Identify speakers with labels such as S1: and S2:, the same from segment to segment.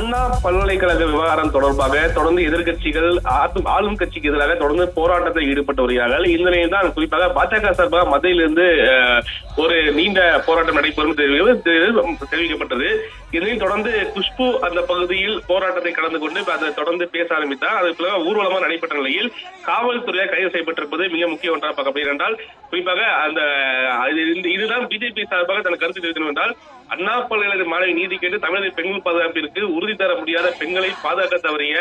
S1: அண்ணா பல்கலைக்கழக விவகாரம் தொடர்பாக தொடர்ந்து எதிர்க்கட்சிகள் ஆளும் ஆளும் கட்சிக்கு எதிராக தொடர்ந்து போராட்டத்தில் ஈடுபட்டு வருகிறார்கள். இந்த நிலையில் தான் குறிப்பாக பாஜக சார்பாக மத்தியிலிருந்து அஹ், ஒரு நீண்ட போராட்டம் நடைபெறும் தெரிவிக்கப்பட்டது. இதையும் தொடர்ந்து குஷ்பு அந்த பகுதியில் போராட்டத்தை கலந்து கொண்டு அதை தொடர்ந்து பேச ஆரம்பித்தார். அது பிறகு ஊர்வலமாக நடைபெற்ற நிலையில் காவல்துறையால் கைது செய்யப்பட்டிருப்பது மிக முக்கிய ஒன்றாக பார்க்கப்படுகிறது என்றால் குறிப்பாக அந்த இதுதான் பிஜேபி சார்பாக தனது கருத்து தெரிவிக்கணும் என்றால் அண்ணா பல்கலைக்கழக மாணவி நீதி கேட்டு தமிழக பெண்கள் பாதுகாப்பிற்கு உறுதி தர முடியாத பெண்களை பாதுகாக்க தவறிய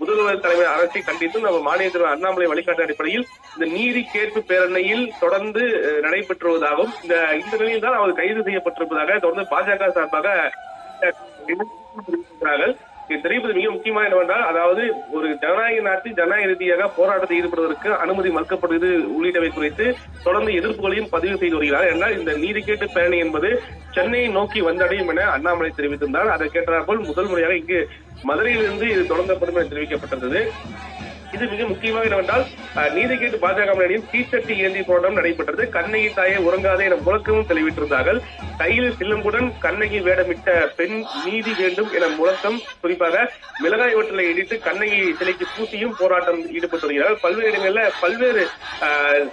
S1: முதல்வர் தலைமை அரசை கண்டித்து நம்ம மாநில தலைவர் அண்ணாமலை வழிகாட்டு அடிப்படையில் இந்த நீதி கேட்பு பேரணியில் தொடர்ந்து நடைபெற்றுவதாகவும் நடைபெற்று வருவதாகவும் இந்த இந்த நிலையில் தான் அவர் கைது செய்யப்பட்டிருப்பதாக தொடர்ந்து பாஜக சார்பாக அஹ், தெரிவிப்பது மிக முக்கியமா என்னவென்றால் அதாவது ஒரு ஜனநாயக நாட்டில் ஜனநாயக ரீதியாக போராட்டத்தில் ஈடுபடுவதற்கு அனுமதி மறுக்கப்படுவது உள்ளிட்டவை குறித்து தொடர்ந்து எதிர்ப்புகளையும் பதிவு செய்து வருகிறார். என்றால் இந்த நீதி கேட்டு பேரணி என்பது சென்னையை நோக்கி வந்தடையும் என அண்ணாமலை தெரிவித்திருந்தார். அதை கேட்டாற்போல் முதல் முறையாக இங்கு மதுரையிலிருந்து இது தொடங்கப்படும் என தெரிவிக்கப்பட்டிருந்தது. இது மிக முக்கியமாக என்னவென்றால் நீதி கேட்டு பாஜக முன்னணியில் தீச்சட்டி ஏந்தி போராட்டம் நடைபெற்றது. கண்ணகி தாயை உறங்காதே என முழக்கமும் தெரிவித்திருந்தார்கள் கையில் சில்லம்புடன் கண்ணகி வேடமிட்ட பெண் நீதி வேண்டும் என முழக்கம் குறிப்பாக மிளகாய் வட்டலை இடித்து கண்ணகி சிலைக்கு பூசியும் போராட்டம் ஈடுபட்டு வருகிறார்கள். பல்வேறு இடங்களில் பல்வேறு அஹ்,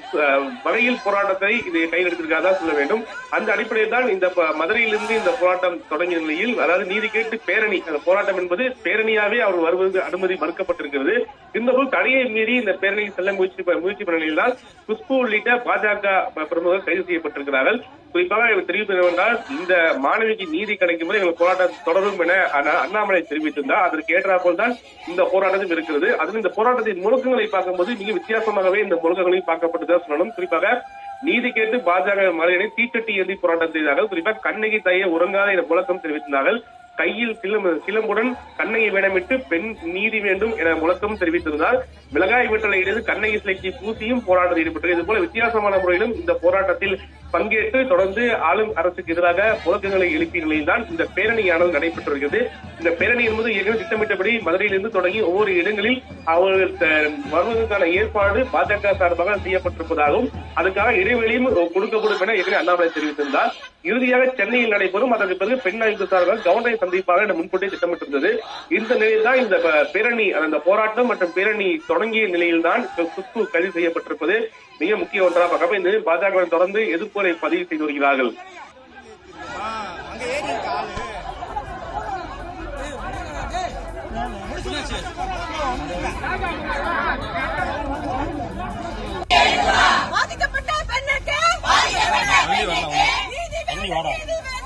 S1: வகையில் போராட்டத்தை இது கையில் தான் சொல்ல வேண்டும். அந்த அடிப்படையில் தான் இந்த மதுரையிலிருந்து இந்த போராட்டம் தொடங்கிய நிலையில் அதாவது நீதி கேட்டு பேரணி அந்த போராட்டம் என்பது பேரணியாவே அவர் வருவது அனுமதி மறுக்கப்பட்டிருக்கிறது. இருந்தபோது தடையை மீறி இந்த பேரணியில் செல்ல முயற்சி முயற்சி பண்ண குஷ்பு உள்ளிட்ட பாஜக பிரமுகர் கைது செய்யப்பட்டிருக்கிறார்கள். குறிப்பாக இவர் இந்த மாணவிக்கு நீதி கிடைக்கும் போது எங்கள் போராட்டம் தொடரும் என அண்ணாமலை தெரிவித்திருந்தார். அதற்கு ஏற்றாற்போல் தான் இந்த போராட்டமும் இருக்கிறது. அதில் இந்த போராட்டத்தின் முழக்கங்களை பார்க்கும்போது மிக வித்தியாசமாகவே இந்த முழுக்கங்களையும் பார்க்கப்பட்டதாக சொல்லணும். குறிப்பாக நீதி கேட்டு பாஜக மலையினை தீச்சட்டி ஏந்தி போராட்டம் செய்தார்கள். குறிப்பாக கண்ணகி தாயை உறங்காத என முழக்கம் தெரிவித்திருந்தார்கள். கையில் சிலம் சிலம்புடன் கண்ணகி வேடமிட்டு பெண் நீதி வேண்டும் என முழக்கம் தெரிவித்திருந்தார் மிளகாய் வீட்டலை இடையே கண்ணகி சிலைக்கு பூசியும் போராட்டத்தில் ஈடுபட்டது. இதுபோல வித்தியாசமான முறையிலும் இந்த போராட்டத்தில் பங்கேற்று தொடர்ந்து ஆளும் அரசுக்கு எதிராக முழக்கங்களை எழுப்பிய நிலையில் தான் இந்த பேரணியானது நடைபெற்று வருகிறது. இந்த பேரணி என்பது ஏற்கனவே திட்டமிட்டபடி மதுரையிலிருந்து தொடங்கி ஒவ்வொரு இடங்களில் அவர்கள் வருவதற்கான ஏற்பாடு பாஜக சார்பாக செய்யப்பட்டிருப்பதாகவும் அதுக்காக இடைவெளியும் கொடுக்கப்படும் என ஏற்கனவே அண்ணாமலை தெரிவித்திருந்தார். இறுதியாக சென்னையில் நடைபெறும் அதற்கு பிறகு பெண் ஆய்வு சார்பாக கவர்னரை சந்திப்பாக என முன்கூட்டி திட்டமிட்டிருந்தது. இந்த நிலையில் தான் இந்த பேரணி அந்த போராட்டம் மற்றும் பேரணி தொடங்கிய நிலையில் தான் குஷ்பு கைது செய்யப்பட்டிருப்பது மிக முக்கிய ஒன்றாக பார்க்கப்ப இந்த பாஜக தொடர்ந்து எதிர்ப்புரை பதிவு செய்து வருகிறார்கள்.
S2: அங்க ஏறி இருக்க ஆளு
S3: பாதிக்கப்பட்ட பெண்ணுக்கு நீதி வேண்டும்.